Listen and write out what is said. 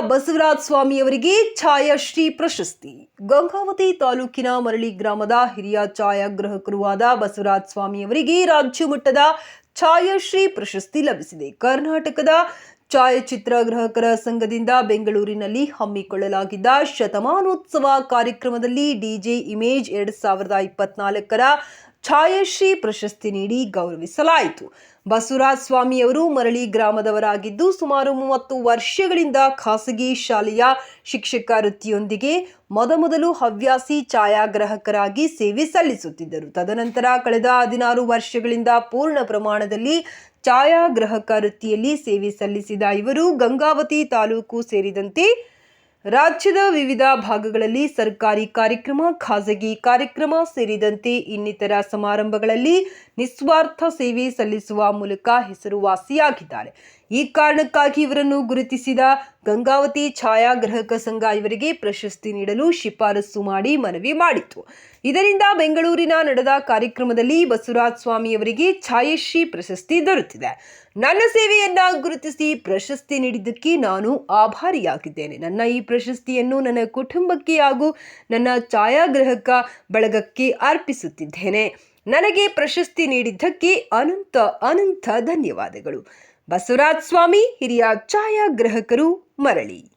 ಬಸವರಾಜ ಸ್ವಾಮಿಯವರಿಗೆ ಛಾಯಾಶ್ರೀ ಪ್ರಶಸ್ತಿ. ಗಂಗಾವತಿ ತಾಲೂಕಿನ ಮರಳಿ ಗ್ರಾಮದ ಹಿರಿಯ ಛಾಯಾಗ್ರಾಹಕರೂ ಆದ ಬಸವರಾಜ ಸ್ವಾಮಿಯವರಿಗೆ ರಾಜ್ಯ ಮಟ್ಟದ ಛಾಯಾಶ್ರೀ ಪ್ರಶಸ್ತಿ ಲಭಿಸಿದೆ. ಕರ್ನಾಟಕದ ಛಾಯಾಚಿತ್ರಗ್ರಾಹಕರ ಸಂಘದಿಂದ ಬೆಂಗಳೂರಿನಲ್ಲಿ ಹಮ್ಮಿಕೊಳ್ಳಲಾಗಿದ್ದ ಶತಮಾನೋತ್ಸವ ಕಾರ್ಯಕ್ರಮದಲ್ಲಿ ಡಿಜೆ ಇಮೇಜ್ ಎರಡ್ ಸಾವಿರದ ಇಪ್ಪತ್ನಾಲ್ಕರ ಛಾಯಾಶ್ರೀ ಪ್ರಶಸ್ತಿ ನೀಡಿ ಗೌರವಿಸಲಾಯಿತು. ಬಸವರಾಜ ಸ್ವಾಮಿಯವರು ಮರಳಿ ಗ್ರಾಮದವರಾಗಿದ್ದು ಸುಮಾರು ಮೂವತ್ತು ವರ್ಷಗಳಿಂದ ಖಾಸಗಿ ಶಾಲೆಯ ಶಿಕ್ಷಕ ವೃತ್ತಿಯೊಂದಿಗೆ ಮೊದಮೊದಲು ಹವ್ಯಾಸಿ ಛಾಯಾಗ್ರಾಹಕರಾಗಿ ಸೇವೆ ಸಲ್ಲಿಸುತ್ತಿದ್ದರು. ತದನಂತರ ಕಳೆದ ಹದಿನಾರು ವರ್ಷಗಳಿಂದ ಪೂರ್ಣ ಪ್ರಮಾಣದಲ್ಲಿ ಛಾಯಾಗ್ರಾಹಕ ವೃತ್ತಿಯಲ್ಲಿ ಸೇವೆ ಸಲ್ಲಿಸಿದ ಇವರು ಗಂಗಾವತಿ ತಾಲೂಕು ಸೇರಿದಂತೆ ರಾಜ್ಯದ ವಿವಿಧ ಭಾಗಗಳಲ್ಲಿ ಸರ್ಕಾರಿ ಕಾರ್ಯಕ್ರಮ, ಖಾಸಗಿ ಕಾರ್ಯಕ್ರಮ ಸೇರಿದಂತೆ ಇನ್ನಿತರ ಸಮಾರಂಭಗಳಲ್ಲಿ ನಿಸ್ವಾರ್ಥ ಸೇವೆ ಸಲ್ಲಿಸುವ ಮೂಲಕ ಹೆಸರುವಾಸಿಯಾಗಿದ್ದಾರೆ. ಈ ಕಾರಣಕ್ಕಾಗಿ ಇವರನ್ನು ಗುರುತಿಸಿದ ಗಂಗಾವತಿ ಛಾಯಾಗ್ರಾಹಕ ಸಂಘ ಇವರಿಗೆ ಪ್ರಶಸ್ತಿ ನೀಡಲು ಶಿಫಾರಸು ಮಾಡಿ ಮನವಿ ಮಾಡಿತು. ಇದರಿಂದ ಬೆಂಗಳೂರಿನ ನಡೆದ ಕಾರ್ಯಕ್ರಮದಲ್ಲಿ ಬಸವರಾಜ ಸ್ವಾಮಿಯವರಿಗೆ ಛಾಯಶ್ರೀ ಪ್ರಶಸ್ತಿ ದೊರೆತಿದೆ. ನನ್ನ ಸೇವೆಯನ್ನ ಗುರುತಿಸಿ ಪ್ರಶಸ್ತಿ ನೀಡಿದ್ದಕ್ಕೆ ನಾನು ಆಭಾರಿಯಾಗಿದ್ದೇನೆ. ನನ್ನ ಈ ಪ್ರಶಸ್ತಿಯನ್ನು ನನ್ನ ಕುಟುಂಬಕ್ಕೆ ಹಾಗೂ ನನ್ನ ಛಾಯಾಗ್ರಾಹಕ ಬಳಗಕ್ಕೆ ಅರ್ಪಿಸುತ್ತಿದ್ದೇನೆ. ನನಗೆ ಪ್ರಶಸ್ತಿ ನೀಡಿದ್ದಕ್ಕೆ ಅನಂತ ಅನಂತ ಧನ್ಯವಾದಗಳು. ಬಸವರಾಜ್ ಸ್ವಾಮಿ ಹಿರಿಯ ಛಾಯಾಗ್ರಾಹಕರು ಮರಳಿ.